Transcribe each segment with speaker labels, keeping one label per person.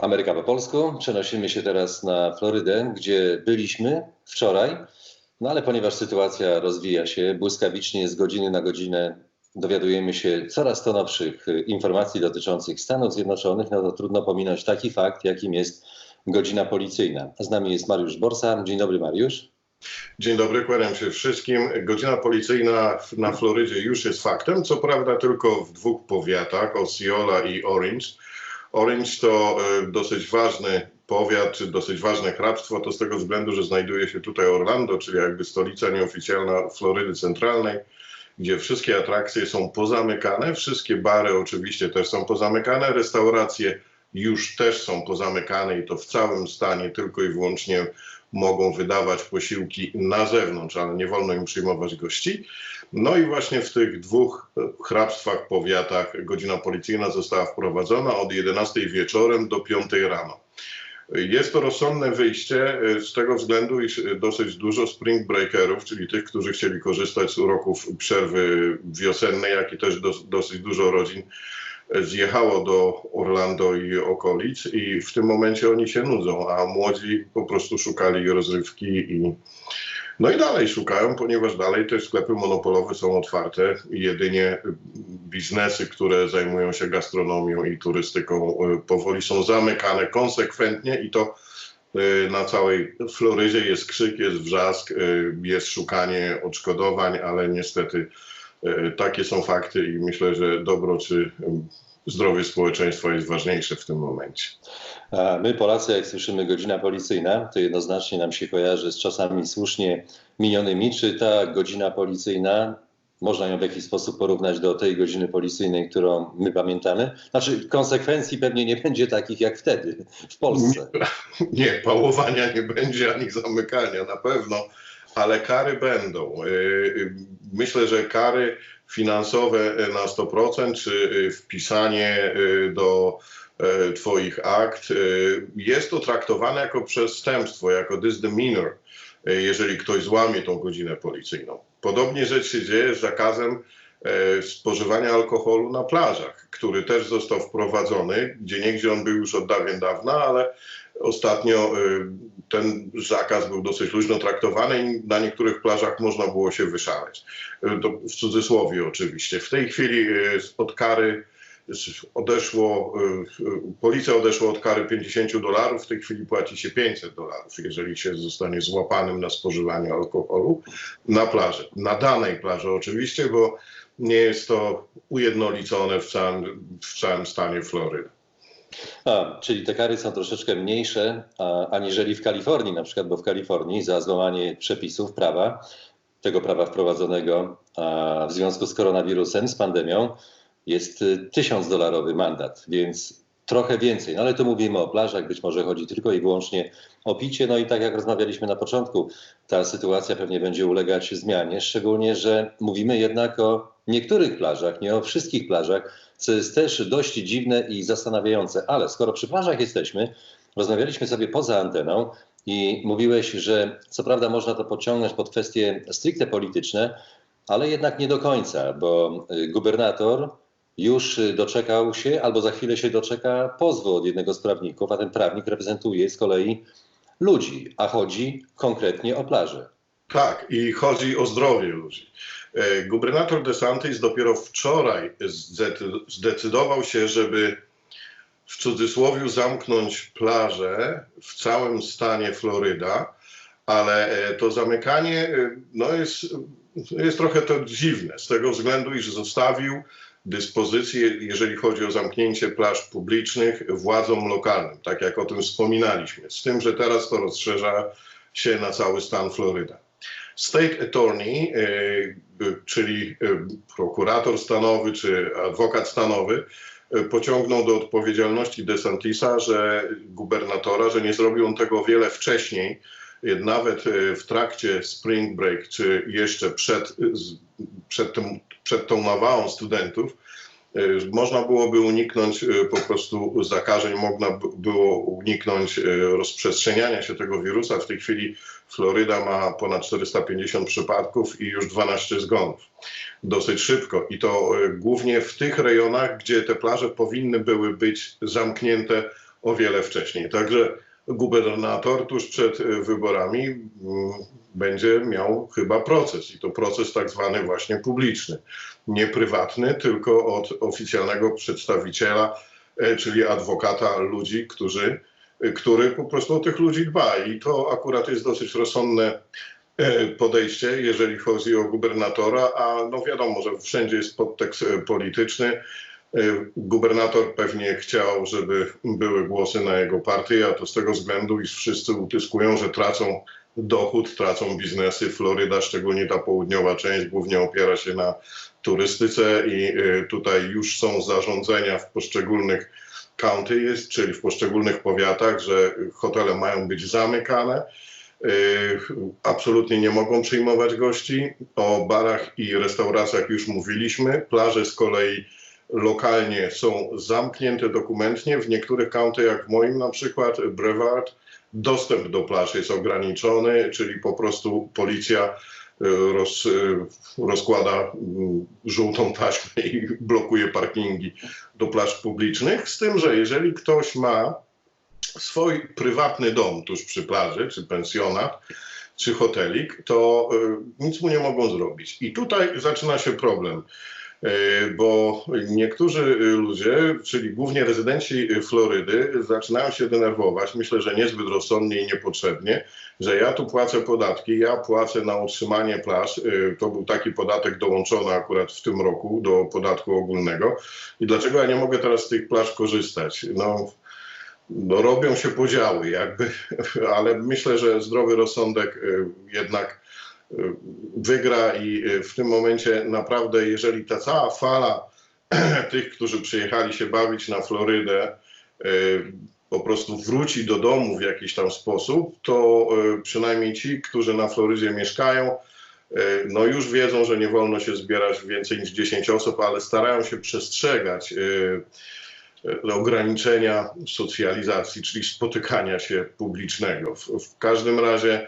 Speaker 1: Ameryka po polsku. Przenosimy się teraz na Florydę, gdzie byliśmy wczoraj. No ale ponieważ sytuacja rozwija się błyskawicznie, z godziny na godzinę dowiadujemy się coraz to nowszych informacji dotyczących Stanów Zjednoczonych, no to trudno pominąć taki fakt, jakim jest godzina policyjna. Z nami jest Mariusz Borsa. Dzień dobry, Mariusz.
Speaker 2: Dzień dobry, kłaniam się wszystkim. Godzina policyjna na Florydzie już jest faktem, co prawda tylko w dwóch powiatach, Osceola i Orange. Orange to e, dosyć ważny powiat, czy dosyć ważne hrabstwo, to z tego względu, że znajduje się tutaj Orlando, czyli jakby stolica nieoficjalna Florydy Centralnej, gdzie wszystkie atrakcje są pozamykane, wszystkie bary oczywiście też są pozamykane, restauracje już też są pozamykane i to w całym stanie tylko i wyłącznie mogą wydawać posiłki na zewnątrz, ale nie wolno im przyjmować gości. No i właśnie w tych dwóch hrabstwach, powiatach godzina policyjna została wprowadzona od 11 wieczorem do 5 rano. Jest to rozsądne wyjście z tego względu, iż dosyć dużo spring breakerów, czyli tych, którzy chcieli korzystać z uroków przerwy wiosennej, jak i też dos dosyć dużo rodzin zjechało do Orlando i okolic i w tym momencie oni się nudzą, a młodzi po prostu szukali rozrywki i no i dalej szukają, ponieważ dalej te sklepy monopolowe są otwarte. I jedynie biznesy, które zajmują się gastronomią i turystyką powoli są zamykane konsekwentnie i to na całej Florydzie jest krzyk, jest wrzask, jest szukanie odszkodowań, ale niestety E, takie są fakty i myślę, że dobro czy zdrowie społeczeństwa jest ważniejsze w tym momencie.
Speaker 1: A my Polacy, jak słyszymy godzina policyjna, to jednoznacznie nam się kojarzy z czasami słusznie minionymi. Czy ta godzina policyjna, można ją w jakiś sposób porównać do tej godziny policyjnej, którą my pamiętamy? Znaczy konsekwencji pewnie nie będzie takich jak wtedy w Polsce.
Speaker 2: Nie, nie pałowania nie będzie ani zamykania na pewno ale kary będą. Y, y, myślę, że kary finansowe na 100%, czy wpisanie do Twoich akt, jest to traktowane jako przestępstwo, jako misdemeanor, jeżeli ktoś złamie tą godzinę policyjną. Podobnie rzecz się dzieje z zakazem spożywania alkoholu na plażach, który też został wprowadzony, gdzie niegdzie on był już od dawien dawna, ale Ostatnio y, ten zakaz był dosyć luźno traktowany i na niektórych plażach można było się wyszaleć. Y, to w cudzysłowie oczywiście. W tej chwili y, od kary odeszło, policja odeszła od kary 50 dolarów, w tej chwili płaci się 500 dolarów, jeżeli się zostanie złapanym na spożywanie alkoholu na plaży. Na danej plaży oczywiście, bo nie jest to ujednolicone w całym, w całym stanie Florydy.
Speaker 1: A, czyli te kary są troszeczkę mniejsze a, aniżeli w Kalifornii, na przykład, bo w Kalifornii za złamanie przepisów prawa, tego prawa wprowadzonego a, w związku z koronawirusem, z pandemią, jest y, tysiąc dolarowy mandat, więc trochę więcej. No ale tu mówimy o plażach, być może chodzi tylko i wyłącznie o picie. No i tak jak rozmawialiśmy na początku, ta sytuacja pewnie będzie ulegać zmianie, szczególnie, że mówimy jednak o niektórych plażach, nie o wszystkich plażach, co jest też dość dziwne i zastanawiające. Ale skoro przy plażach jesteśmy, rozmawialiśmy sobie poza anteną i mówiłeś, że co prawda można to podciągnąć pod kwestie stricte polityczne, ale jednak nie do końca, bo y, gubernator już doczekał się, albo za chwilę się doczeka pozwu od jednego z prawników, a ten prawnik reprezentuje z kolei ludzi, a chodzi konkretnie o plażę.
Speaker 2: Tak, i chodzi o zdrowie ludzi. E, gubernator DeSantis dopiero wczoraj zdecydował się, żeby w cudzysłowie zamknąć plażę w całym stanie Floryda, ale e, to zamykanie e, no jest, jest trochę to dziwne z tego względu, iż zostawił dyspozycję, jeżeli chodzi o zamknięcie plaż publicznych władzom lokalnym, tak jak o tym wspominaliśmy. Z tym, że teraz to rozszerza się na cały stan Floryda. State Attorney, czyli e, prokurator stanowy czy adwokat stanowy, pociągnął do odpowiedzialności DeSantisa, że gubernatora, że nie zrobił on tego wiele wcześniej, nawet w trakcie spring break, czy jeszcze przed, przed, tym, przed tą nawałą studentów, można byłoby uniknąć po prostu zakażeń, można było uniknąć rozprzestrzeniania się tego wirusa. W tej chwili Floryda ma ponad 450 przypadków i już 12 zgonów. Dosyć szybko. I to głównie w tych rejonach, gdzie te plaże powinny były być zamknięte o wiele wcześniej. Także gubernator tuż przed y, wyborami mm, będzie miał chyba proces i to proces tak zwany właśnie publiczny. Nie prywatny, tylko od oficjalnego przedstawiciela, e, czyli adwokata ludzi, którzy, y, który po prostu o tych ludzi dba. I to akurat jest dosyć rozsądne e, podejście, jeżeli chodzi o gubernatora, a no wiadomo, że wszędzie jest podtekst e, polityczny. Gubernator pewnie chciał, żeby były głosy na jego partię, a to z tego względu, iż wszyscy utyskują, że tracą dochód, tracą biznesy. Floryda, szczególnie ta południowa część, głównie opiera się na turystyce i y, tutaj już są zarządzenia w poszczególnych county, jest, czyli w poszczególnych powiatach, że hotele mają być zamykane. Y, absolutnie nie mogą przyjmować gości. O barach i restauracjach już mówiliśmy. Plaże z kolei lokalnie są zamknięte dokumentnie. W niektórych county, jak w moim na przykład, Brevard, dostęp do plaż jest ograniczony, czyli po prostu policja e, roz, e, rozkłada mm, żółtą taśmę i blokuje parkingi do plaż publicznych. Z tym, że jeżeli ktoś ma swój prywatny dom tuż przy plaży, czy pensjonat, czy hotelik, to e, nic mu nie mogą zrobić. I tutaj zaczyna się problem. E, bo niektórzy ludzie, czyli głównie rezydenci Florydy, zaczynają się denerwować, myślę, że niezbyt rozsądnie i niepotrzebnie, że ja tu płacę podatki, ja płacę na utrzymanie plaż, e, to był taki podatek dołączony akurat w tym roku do podatku ogólnego. I dlaczego ja nie mogę teraz z tych plaż korzystać? No, no robią się podziały jakby, ale myślę, że zdrowy rozsądek e, jednak wygra i y, w tym momencie naprawdę, jeżeli ta cała fala tych, którzy przyjechali się bawić na Florydę, y, po prostu wróci do domu w jakiś tam sposób, to y, przynajmniej ci, którzy na Florydzie mieszkają, no już wiedzą, że nie wolno się zbierać więcej niż 10 osób, ale starają się przestrzegać ograniczenia socjalizacji, czyli spotykania się publicznego. W, w każdym razie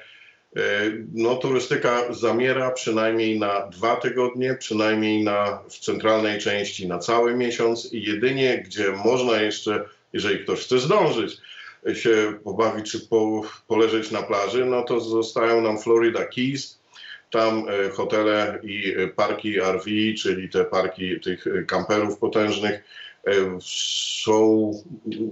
Speaker 2: no, turystyka zamiera przynajmniej na dwa tygodnie, przynajmniej na, w centralnej części na cały miesiąc. I jedynie, gdzie można jeszcze, jeżeli ktoś chce zdążyć, się pobawić czy po, poleżeć na plaży, no to zostają nam Florida Keys. Tam e, hotele i parki RV, czyli te parki tych kamperów potężnych, e, są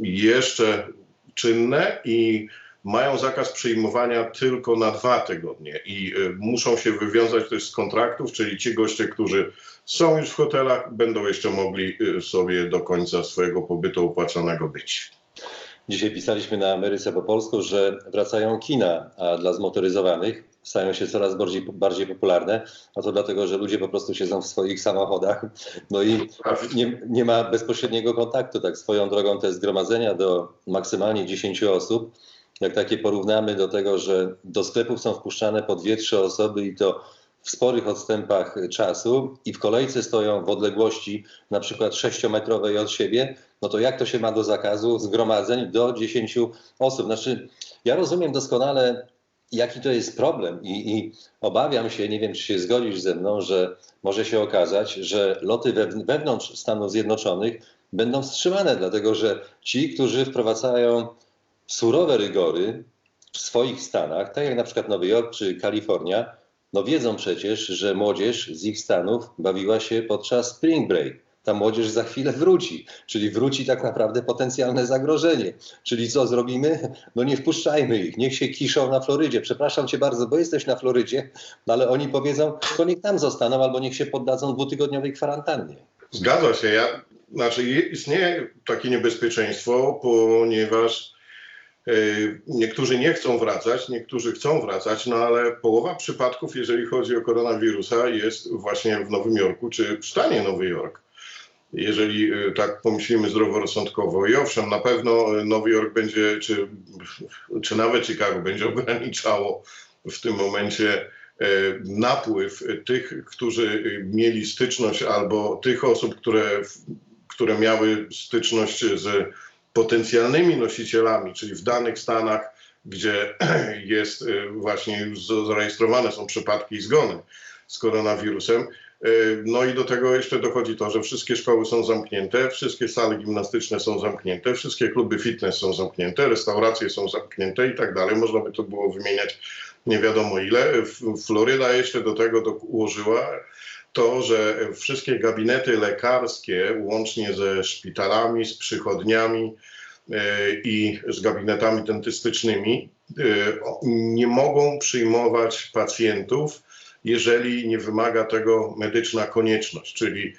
Speaker 2: jeszcze czynne i mają zakaz przyjmowania tylko na dwa tygodnie i y, muszą się wywiązać też z kontraktów, czyli ci goście, którzy są już w hotelach, będą jeszcze mogli y, sobie do końca swojego pobytu opłaconego być.
Speaker 1: Dzisiaj pisaliśmy na Ameryce po polsku, że wracają kina, a dla zmotoryzowanych stają się coraz bardziej, bardziej popularne, a to dlatego, że ludzie po prostu siedzą w swoich samochodach, no i nie, nie ma bezpośredniego kontaktu. Tak swoją drogą te zgromadzenia do maksymalnie 10 osób jak takie porównamy do tego, że do sklepów są wpuszczane po dwie, trzy osoby i to w sporych odstępach czasu i w kolejce stoją w odległości na przykład sześciometrowej od siebie, no to jak to się ma do zakazu zgromadzeń do 10 osób? Znaczy, ja rozumiem doskonale, jaki to jest problem i, i obawiam się, nie wiem, czy się zgodzisz ze mną, że może się okazać, że loty wewnątrz Stanów Zjednoczonych będą wstrzymane, dlatego że ci, którzy wprowadzają surowe rygory w swoich stanach, tak jak na przykład Nowy Jork czy Kalifornia, no wiedzą przecież, że młodzież z ich stanów bawiła się podczas spring break. Ta młodzież za chwilę wróci, czyli wróci tak naprawdę potencjalne zagrożenie. Czyli co zrobimy? No nie wpuszczajmy ich, niech się kiszą na Florydzie. Przepraszam cię bardzo, bo jesteś na Florydzie, no ale oni powiedzą, to niech tam zostaną albo niech się poddadzą dwutygodniowej kwarantannie.
Speaker 2: Zgadza się. Ja, znaczy istnieje takie niebezpieczeństwo, ponieważ niektórzy nie chcą wracać, niektórzy chcą wracać, no ale połowa przypadków, jeżeli chodzi o koronawirusa, jest właśnie w Nowym Jorku czy w stanie Nowy Jork. Jeżeli e, tak pomyślimy zdroworozsądkowo. I owszem, na pewno Nowy Jork będzie, czy, czy nawet Chicago będzie ograniczało w tym momencie e, napływ tych, którzy mieli styczność, albo tych osób, które, które miały styczność z potencjalnymi nosicielami, czyli w danych stanach, gdzie jest y, właśnie już zarejestrowane są przypadki i zgony z koronawirusem, Y, No i do tego jeszcze dochodzi to, że wszystkie szkoły są zamknięte, wszystkie sale gimnastyczne są zamknięte, wszystkie kluby fitness są zamknięte, restauracje są zamknięte i tak dalej. Można by to było wymieniać nie wiadomo ile. Floryda jeszcze do tego ułożyła to, że wszystkie gabinety lekarskie, łącznie ze szpitalami, z przychodniami y, i z gabinetami dentystycznymi, o- nie mogą przyjmować pacjentów, jeżeli nie wymaga tego medyczna konieczność, czyli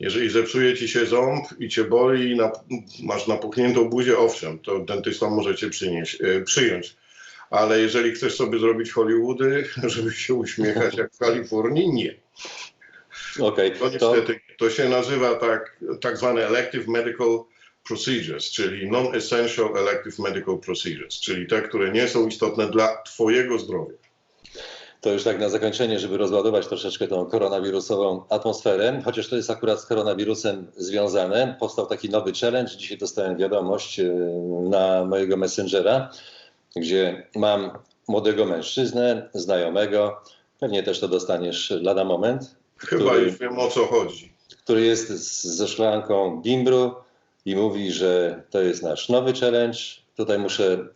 Speaker 2: jeżeli zepsuje ci się ząb i cię boli masz napuchniętą buzię, owszem, to dentysta może cię przynieść, y, przyjąć. Ale jeżeli chcesz sobie zrobić Hollywoody, żeby się uśmiechać jak w Kalifornii, nie.
Speaker 1: Okej,
Speaker 2: To
Speaker 1: to,
Speaker 2: niestety, to się nazywa tak, tak zwane elective medical procedures, czyli non-essential elective medical procedures, czyli te, które nie są istotne dla twojego zdrowia.
Speaker 1: to już tak na zakończenie, żeby rozładować troszeczkę tą koronawirusową atmosferę, chociaż to jest akurat z koronawirusem związane, powstał taki nowy challenge. Dzisiaj dostałem wiadomość e, na mojego messengera, gdzie mam młodego mężczyznę, znajomego, pewnie też to dostaniesz lada moment,
Speaker 2: Chyba
Speaker 1: Który-
Speaker 2: już wiem o co chodzi.
Speaker 1: który jest z, ze szklanką gimbru i mówi, że to jest nasz nowy challenge. Tutaj muszę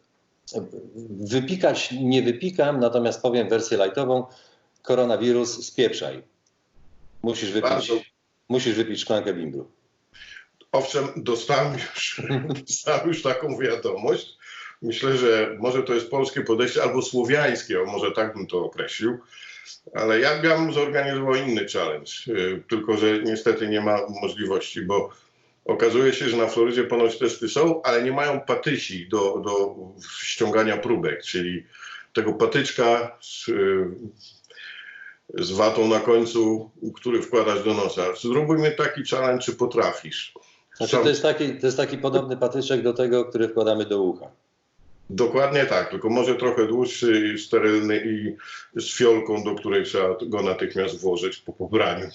Speaker 1: wypikać, nie wypikam, natomiast powiem wersję lightową. Koronawirus, spieprzaj. Musisz wypić,
Speaker 2: Bardzo.
Speaker 1: musisz wypić szklankę gimbru.
Speaker 2: Owszem, dostałem już, dostałem już taką wiadomość. Myślę, że może to jest polskie podejście albo słowiańskie, o może tak bym to określił. Ale ja bym zorganizował inny challenge, y, tylko że niestety nie ma możliwości, bo okazuje się, że na Florydzie ponoć testy są, ale nie mają patysi do, do ściągania próbek, czyli tego patyczka z, y, z watą na końcu, który wkładasz do nosa. Zróbmy taki challenge, czy potrafisz.
Speaker 1: Znaczy, to, jest taki, to jest taki podobny patyczek do tego, który wkładamy do ucha.
Speaker 2: Dokładnie tak, tylko może trochę dłuższy, i sterylny i z fiolką, do której trzeba go natychmiast włożyć po pobraniu.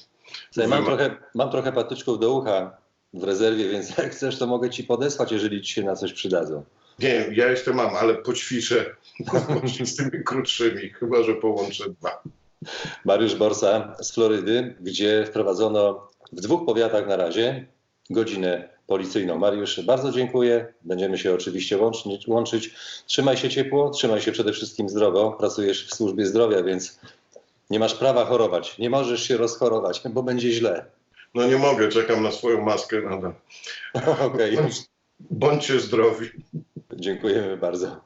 Speaker 1: Słuchaj, mam, trochę, mam trochę patyczków do ucha w rezerwie, więc jak chcesz, to mogę ci podesłać, jeżeli ci się na coś przydadzą.
Speaker 2: Nie, ja jeszcze mam, ale poćwiczę z tymi krótszymi, chyba że połączę dwa.
Speaker 1: Mariusz Borsa z Florydy, gdzie wprowadzono w dwóch powiatach na razie godzinę policyjną. Mariusz, bardzo dziękuję. Będziemy się oczywiście łączyć. łączyć. Trzymaj się ciepło, trzymaj się przede wszystkim zdrowo. Pracujesz w służbie zdrowia, więc nie masz prawa chorować. Nie możesz się rozchorować, bo będzie źle.
Speaker 2: No nie mogę, czekam na swoją maskę nadal.
Speaker 1: Okej,
Speaker 2: Bądźcie zdrowi.
Speaker 1: dziękujemy bardzo.